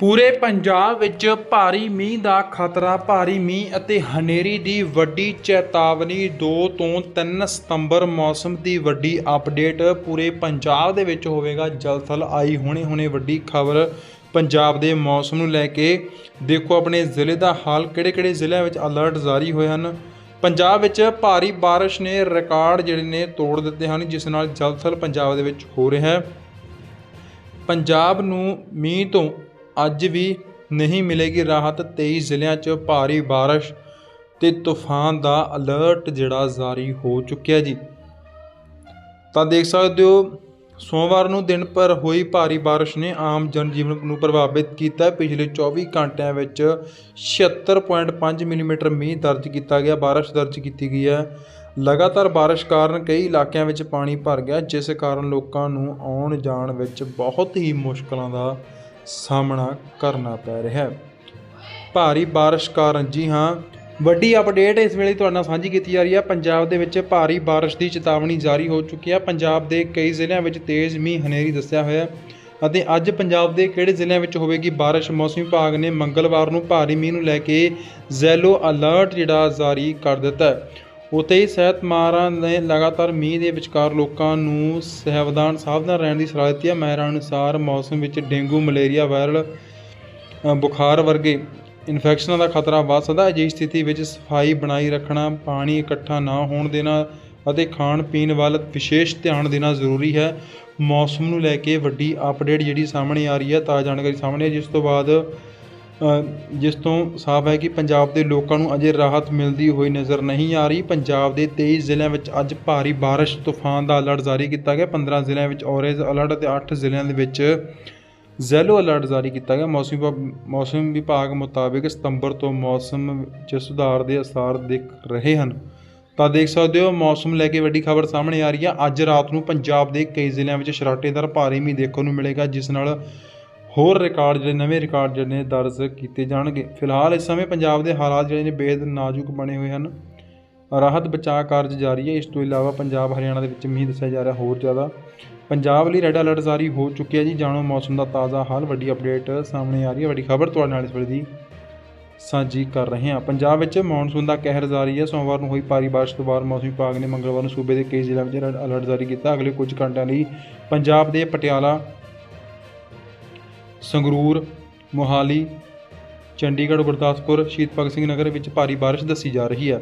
ਪੂਰੇ ਪੰਜਾਬ ਵਿੱਚ ਭਾਰੀ ਮੀਂਹ ਦਾ ਖਤਰਾ, ਭਾਰੀ ਮੀਂਹ ਅਤੇ ਹਨੇਰੀ ਦੀ ਵੱਡੀ ਚੇਤਾਵਨੀ 2 ਤੋਂ 3 ਸਤੰਬਰ ਮੌਸਮ ਦੀ ਵੱਡੀ ਅਪਡੇਟ ਪੂਰੇ ਪੰਜਾਬ ਦੇ ਵਿੱਚ ਹੋਵੇਗਾ। ਜਲਥਲ ਆਈ ਹੁਣੇ ਹੁਣੇ ਵੱਡੀ ਖਬਰ ਪੰਜਾਬ ਦੇ ਮੌਸਮ ਨੂੰ ਲੈ ਕੇ। ਦੇਖੋ ਆਪਣੇ ਜ਼ਿਲ੍ਹੇ ਦਾ ਹਾਲ, ਕਿਹੜੇ-ਕਿਹੜੇ ਜ਼ਿਲ੍ਹਿਆਂ ਵਿੱਚ ਅਲਰਟ ਜਾਰੀ ਹੋਏ ਹਨ। ਪੰਜਾਬ ਵਿੱਚ ਭਾਰੀ ਬਾਰਿਸ਼ ਨੇ ਰਿਕਾਰਡ ਜਿਹੜੇ ਨੇ ਤੋੜ ਦਿੱਤੇ ਹਨ, ਜਿਸ ਨਾਲ ਜਲਥਲ ਪੰਜਾਬ ਦੇ ਵਿੱਚ ਹੋ ਰਿਹਾ ਹੈ। ਪੰਜਾਬ ਨੂੰ ਮੀਂਹ ਤੋਂ ਅੱਜ ਵੀ ਨਹੀਂ ਮਿਲੇਗੀ ਰਾਹਤ। 23 ਜ਼ਿਲ੍ਹਿਆਂ 'ਚ ਭਾਰੀ ਬਾਰਿਸ਼ ਤੇ ਤੂਫਾਨ ਦਾ ਅਲਰਟ ਜਿਹੜਾ ਜਾਰੀ ਹੋ ਚੁੱਕਿਆ ਜੀ। ਤਾਂ ਦੇਖ ਸਕਦੇ ਹੋ, ਸੋਮਵਾਰ ਨੂੰ ਦਿਨ ਭਰ ਹੋਈ ਭਾਰੀ ਬਾਰਿਸ਼ ਨੇ ਆਮ ਜਨਜੀਵਨ ਨੂੰ ਪ੍ਰਭਾਵਿਤ ਕੀਤਾ। ਪਿਛਲੇ 24 ਘੰਟਿਆਂ ਵਿੱਚ 76.5 ਮਿਲੀਮੀਟਰ ਮੀਂਹ ਦਰਜ ਕੀਤਾ ਗਿਆ, ਬਾਰਿਸ਼ ਦਰਜ ਕੀਤੀ ਗਈ ਹੈ। ਲਗਾਤਾਰ ਬਾਰਿਸ਼ ਕਾਰਨ ਕਈ ਇਲਾਕਿਆਂ ਵਿੱਚ ਪਾਣੀ ਭਰ ਗਿਆ, ਜਿਸ ਕਾਰਨ ਲੋਕਾਂ ਨੂੰ ਆਉਣ ਜਾਣ ਵਿੱਚ ਬਹੁਤ ਹੀ ਮੁਸ਼ਕਲਾਂ ਦਾ ਸਾਹਮਣਾ ਕਰਨਾ ਪੈ ਰਿਹਾ ਹੈ। ਭਾਰੀ ਬਾਰਿਸ਼ ਕਾਰਨ ਜੀ ਹਾਂ, ਵੱਡੀ ਅਪਡੇਟ ਇਸ ਵੇਲੇ ਤੁਹਾਡੇ ਨਾਲ ਸਾਂਝੀ ਕੀਤੀ ਜਾ ਰਹੀ ਹੈ। ਪੰਜਾਬ ਦੇ ਵਿੱਚ ਭਾਰੀ ਬਾਰਿਸ਼ ਦੀ ਚੇਤਾਵਨੀ ਜਾਰੀ ਹੋ ਚੁੱਕੀ ਹੈ। ਪੰਜਾਬ ਦੇ ਕਈ ਜ਼ਿਲ੍ਹਿਆਂ ਵਿੱਚ ਤੇਜ਼ ਮੀਂਹ ਹਨੇਰੀ ਦੱਸਿਆ ਹੋਇਆ ਹੈ ਅਤੇ ਅੱਜ ਪੰਜਾਬ ਦੇ ਕਿਹੜੇ ਜ਼ਿਲ੍ਹਿਆਂ ਵਿੱਚ ਹੋਵੇਗੀ ਬਾਰਿਸ਼? ਮੌਸਮ ਵਿਭਾਗ ਨੇ ਮੰਗਲਵਾਰ ਨੂੰ ਭਾਰੀ ਮੀਂਹ ਨੂੰ ਲੈ ਕੇ ਜ਼ੈਲੋ ਅਲਰਟ ਜਿਹੜਾ ਜਾਰੀ ਕਰ ਦਿੱਤਾ ਹੈ। ਉੱਥੇ ਹੀ ਸਿਹਤ ਮਾਹਰਾਂ ਨੇ ਲਗਾਤਾਰ ਮੀਂਹ ਦੇ ਵਿਚਕਾਰ ਲੋਕਾਂ ਨੂੰ ਸਾਵਧਾਨ ਸਾਵਧਾਨ ਰਹਿਣ ਦੀ ਸਲਾਹ ਦਿੱਤੀ। ਹੈ ਮਾਹਿਰਾਂ ਅਨੁਸਾਰ ਮੌਸਮ ਵਿੱਚ ਡੇਂਗੂ, ਮਲੇਰੀਆ, ਵਾਇਰਲ ਬੁਖਾਰ ਵਰਗੇ ਇਨਫੈਕਸ਼ਨਾਂ ਦਾ ਖਤਰਾ ਵੱਧ ਸਕਦਾ ਹੈ। ਅਜਿਹੀ ਸਥਿਤੀ ਵਿੱਚ ਸਫ਼ਾਈ ਬਣਾਈ ਰੱਖਣਾ, ਪਾਣੀ ਇਕੱਠਾ ਨਾ ਹੋਣ ਦੇਣਾ ਅਤੇ ਖਾਣ ਪੀਣ ਵੱਲ ਵਿਸ਼ੇਸ਼ ਧਿਆਨ ਦੇਣਾ ਜ਼ਰੂਰੀ ਹੈ। ਮੌਸਮ ਨੂੰ ਲੈ ਕੇ ਵੱਡੀ ਅਪਡੇਟ ਜਿਹੜੀ ਸਾਹਮਣੇ ਆ ਰਹੀ ਹੈ, ਤਾਜ਼ਾ ਜਾਣਕਾਰੀ ਸਾਹਮਣੇ ਹੈ, ਜਿਸ ਤੋਂ ਬਾਅਦ ਜਿਸ ਤੋਂ ਸਾਫ਼ ਹੈ ਕਿ ਪੰਜਾਬ ਦੇ ਲੋਕਾਂ ਨੂੰ ਅਜੇ ਰਾਹਤ ਮਿਲਦੀ ਹੋਈ ਨਜ਼ਰ ਨਹੀਂ ਆ ਰਹੀ। ਪੰਜਾਬ ਦੇ ਤੇਈ ਜ਼ਿਲ੍ਹਿਆਂ ਵਿੱਚ ਅੱਜ ਭਾਰੀ ਬਾਰਿਸ਼, ਤੂਫਾਨ ਦਾ ਅਲਰਟ ਜਾਰੀ ਕੀਤਾ ਗਿਆ। 15 ਜ਼ਿਲ੍ਹਿਆਂ ਵਿੱਚ ਔਰੇਂਜ ਅਲਰਟ ਅਤੇ 8 ਜ਼ਿਲ੍ਹਿਆਂ ਦੇ ਵਿੱਚ ਜ਼ੈਲੋ ਅਲਰਟ ਜਾਰੀ ਕੀਤਾ ਗਿਆ। ਮੌਸਮ ਵਿਭਾ- ਮੌਸਮ ਵਿਭਾਗ ਮੁਤਾਬਿਕ ਸਤੰਬਰ ਤੋਂ ਮੌਸਮ 'ਚ ਸੁਧਾਰ ਦੇ ਅਸਾਰ ਦਿਖ ਰਹੇ ਹਨ। ਤਾਂ ਦੇਖ ਸਕਦੇ ਹੋ, ਮੌਸਮ ਲੈ ਕੇ ਵੱਡੀ ਖਬਰ ਸਾਹਮਣੇ ਆ ਰਹੀ ਹੈ। ਅੱਜ ਰਾਤ ਨੂੰ ਪੰਜਾਬ ਦੇ ਕਈ ਜ਼ਿਲ੍ਹਿਆਂ ਵਿੱਚ ਸ਼ਰਾਟੇਦਾਰ ਭਾਰੀ ਮੀਂਹ ਦੇਖਣ ਨੂੰ ਮਿਲੇਗਾ, ਜਿਸ ਨਾਲ ਹੋਰ ਰਿਕਾਰਡ ਜਿਹੜੇ, ਨਵੇਂ ਰਿਕਾਰਡ ਜਿਹੜੇ ਨੇ ਦਰਜ ਕੀਤੇ ਜਾਣਗੇ। ਫਿਲਹਾਲ ਇਸ ਸਮੇਂ ਪੰਜਾਬ ਦੇ ਹਾਲਾਤ ਜਿਹੜੇ ਨੇ ਬੇਹੱਦ ਨਾਜ਼ੁਕ ਬਣੇ ਹੋਏ ਹਨ। ਰਾਹਤ ਬਚਾਅ ਕਾਰਜ ਜਾਰੀ ਹੈ। ਇਸ ਤੋਂ ਇਲਾਵਾ ਪੰਜਾਬ, ਹਰਿਆਣਾ ਦੇ ਵਿੱਚ ਮੀਂਹ ਦੱਸਿਆ ਜਾ ਰਿਹਾ ਹੋਰ ਜ਼ਿਆਦਾ। ਪੰਜਾਬ ਲਈ ਰੈੱਡ ਅਲਰਟ ਜਾਰੀ ਹੋ ਚੁੱਕਿਆ ਜੀ। ਜਾਣੋ, ਮੌਸਮ ਦਾ ਤਾਜ਼ਾ ਹਾਲ, ਵੱਡੀ ਅਪਡੇਟ ਸਾਹਮਣੇ ਆ ਰਹੀ ਹੈ। ਵੱਡੀ ਖਬਰ ਤੁਹਾਡੇ ਨਾਲ ਇਸ ਵੇਲੇ ਦੀ ਸਾਂਝੀ ਕਰ ਰਹੇ ਹਾਂ। ਪੰਜਾਬ ਵਿੱਚ ਮੌਨਸੂਨ ਦਾ ਕਹਿਰ ਜਾਰੀ ਹੈ। ਸੋਮਵਾਰ ਨੂੰ ਹੋਈ ਭਾਰੀ ਬਾਰਿਸ਼ ਤੋਂ ਬਾਅਦ ਮੌਸਮ ਵਿਭਾਗ ਨੇ ਮੰਗਲਵਾਰ ਨੂੰ ਸੂਬੇ ਦੇ ਕਈ ਜ਼ਿਲ੍ਹਿਆਂ ਵਿੱਚ ਰੈੱਡ ਅਲਰਟ ਜਾਰੀ ਕੀਤਾ। ਅਗਲੇ ਕੁਝ ਘੰਟਿਆਂ ਲਈ ਪੰਜਾਬ ਦੇ ਪਟਿਆਲਾ ਸੰਗਰੂਰ, ਮੋਹਾਲੀ, ਚੰਡੀਗੜ੍ਹ, ਗੁਰਦਾਸਪੁਰ, ਸ਼ਹੀਦ ਭਗਤ ਸਿੰਘ ਨਗਰ ਵਿੱਚ ਭਾਰੀ ਬਾਰਿਸ਼ ਦੱਸੀ ਜਾ ਰਹੀ ਹੈ।